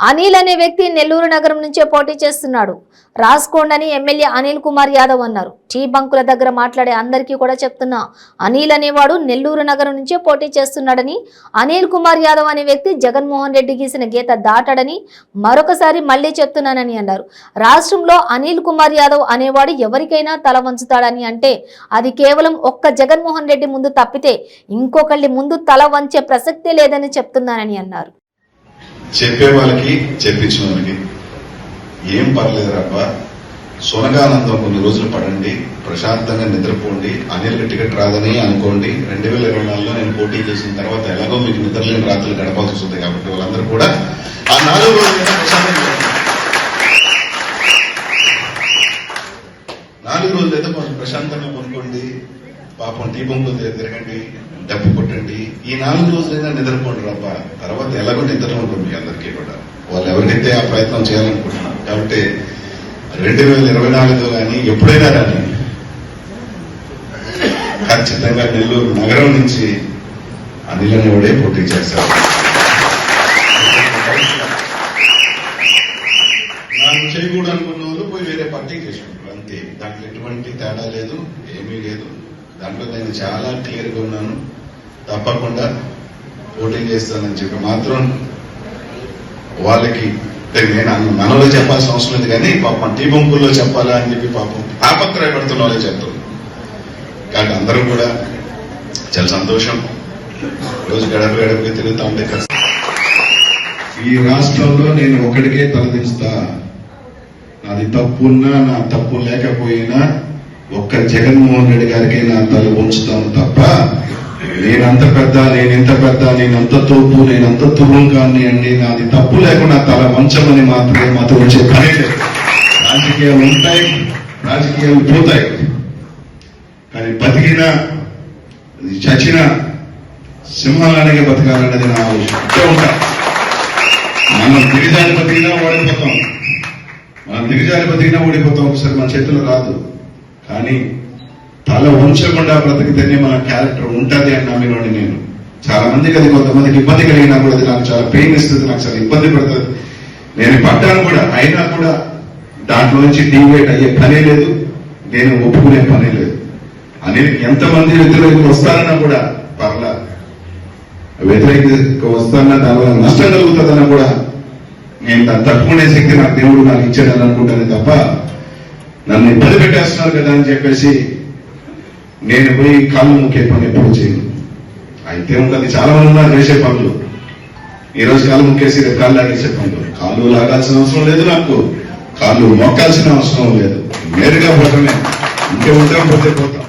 అనిల్ అనే వ్యక్తి నెల్లూరు నగరం నుంచే పోటీ చేస్తున్నాడు. రాసుకోండని ఎమ్మెల్యే అనిల్ కుమార్ యాదవ్ అన్నారు. టీ బంకుల దగ్గర మాట్లాడే అందరికీ కూడా చెప్తున్నా అనిల్ అనేవాడు నెల్లూరు నగరం నుంచే పోటీ చేస్తున్నాడని అనిల్ కుమార్ యాదవ్ అనే వ్యక్తి జగన్మోహన్ రెడ్డి గీసిన గీత దాటాడని మరొకసారి మళ్ళీ చెప్తున్నానని అన్నారు. రాష్ట్రంలో అనిల్ కుమార్ యాదవ్ అనేవాడు ఎవరికైనా తల వంచుతాడని అంటే అది కేవలం ఒక్క జగన్మోహన్ రెడ్డి ముందు తప్పితే ఇంకొకళ్ళి ముందు తల వంచే ప్రసక్తే లేదని చెప్తున్నానని అన్నారు. చెప్పే వాళ్ళకి చెప్పించిన వాళ్ళకి. ఏం పర్లేదు రబ్బా సునగానందం కొన్ని రోజులు పడండి ప్రశాంతంగా నిద్రపోండి అనిల్ టికెట్ రాదని అనుకోండి. రెండు వేల ఇరవై నాలుగులో నేను పోటీ చేసిన తర్వాత ఎలాగో మీకు నిద్రలేని రాత్రులు గడపాల్సి వస్తుంది కాబట్టి వాళ్ళందరూ కూడా ఆ నాలుగు రోజులు ప్రశాంతంగా గడపండి. నాలుగు రోజులు అయితే కొంచెం ప్రశాంతంగా కొనుక్కోండి పాపం టీ బొంగుల తిరగండి డబ్బు కొట్టండి. ఈ నాలుగు రోజులైనా నిద్రపోండి రప్ప తర్వాత ఎలాగో నిద్ర ఉంటుంది అందరికీ కూడా. వాళ్ళు ఎవరికైతే ఆ ప్రయత్నం చేయాలనుకుంటున్నారు కాబట్టి రెండు వేల ఇరవై నాలుగులో కానీ ఎప్పుడైనా కానీ ఖచ్చితంగా నెల్లూరు నగరం నుంచి అనిల్ అనేవాడే పోటీ చేస్తారు నాకు చేయకూడదు అనుకున్న వాళ్ళు పోయి వేరే పార్టీ చేసుకుంటారు అంతే. దాంట్లో ఎటువంటి తేడా లేదు ఏమీ లేదు. దాంట్లో నేను చాలా క్లియర్గా ఉన్నాను. తప్పకుండా పోటీ చేస్తానని చెప్పి మాత్రం వాళ్ళకి నేను మనలో చెప్పాల్సిన అవసరం లేదు కానీ పాపం టీ బొంకుల్లో చెప్పాలా అని చెప్పి పాపం తాపత్రయపడుతున్న వాళ్ళే చెప్తారు. కాబట్టి అందరూ కూడా చాలా సంతోషం. రోజు గడప గడపకి తిరుగుతా ఉండే ఈ రాష్ట్రంలో నేను ఒకటికే తలదిస్తా నాది తప్పున్నా నా తప్పు లేకపోయినా ఒక్క జగన్మోహన్ రెడ్డి గారికి నా తల ఉంచుతాను తప్ప నేనంత పెద్ద నేనెంత పెద్ద నేనంత తోపు నేనంత కానీ అండి. నాది తప్పు లేకుండా తల వంచమని మాత్రమే మాతో వచ్చే పని లేదు రాజకీయాలు ఉంటాయి రాజకీయాలు పోతాయి. కానీ బతికినా చచ్చిన సింహాలనే బతకాలన్నది నా ఆలోచన. ఉంటా. మనం దిగజారి బతికినా ఓడిపోతాం. మనం దిగజారి బతికినా ఓడిపోతాం. ఒకసారి మన చేతిలో రాదు. కానీ తల ఉంచకుండా బ్రతికితేనే మన క్యారెక్టర్ ఉంటుంది అని నమ్మినోడి నేను. చాలా మందికి అది కొంతమందికి ఇబ్బంది కలిగినా కూడా అది నాకు చాలా పెయిన్ ఇస్తుంది నాకు చాలా ఇబ్బంది పడుతుంది. నేను పడ్డాను కూడా అయినా కూడా దాంట్లో నుంచి డివేట్ అయ్యే పనే లేదు. నేను ఒప్పుకునే పనే లేదు. అని ఎంతమంది వ్యతిరేకులు వస్తారన్నా కూడా పర్లా వ్యతిరేక వస్తానన్నా దానివల్ల నష్టం కలుగుతుందన్నా కూడా నేను దాన్ని తట్టుకునే శక్తి నాకు దేవుడు నాకు ఇచ్చాడని అనుకుంటాను తప్ప నన్ను ఇబ్బంది పెట్టేస్తున్నారు కదా అని చెప్పేసి నేను పోయి కాళ్ళు ముక్కే పని ఎప్పుడు చేయను. అయితే ఉంటుంది చాలా మంది ఉన్నారు చేసే పనులు. ఈ రోజు కాళ్ళు ముక్కేసి రేపు కాళ్ళు లాగేసే పనులు. కాళ్ళు లాగాల్సిన అవసరం లేదు నాకు. కాళ్ళు మొక్కాల్సిన అవసరం లేదు. నేరుగా పోవటమే. ఇంకే ఉంటాం పోతే పోతాం.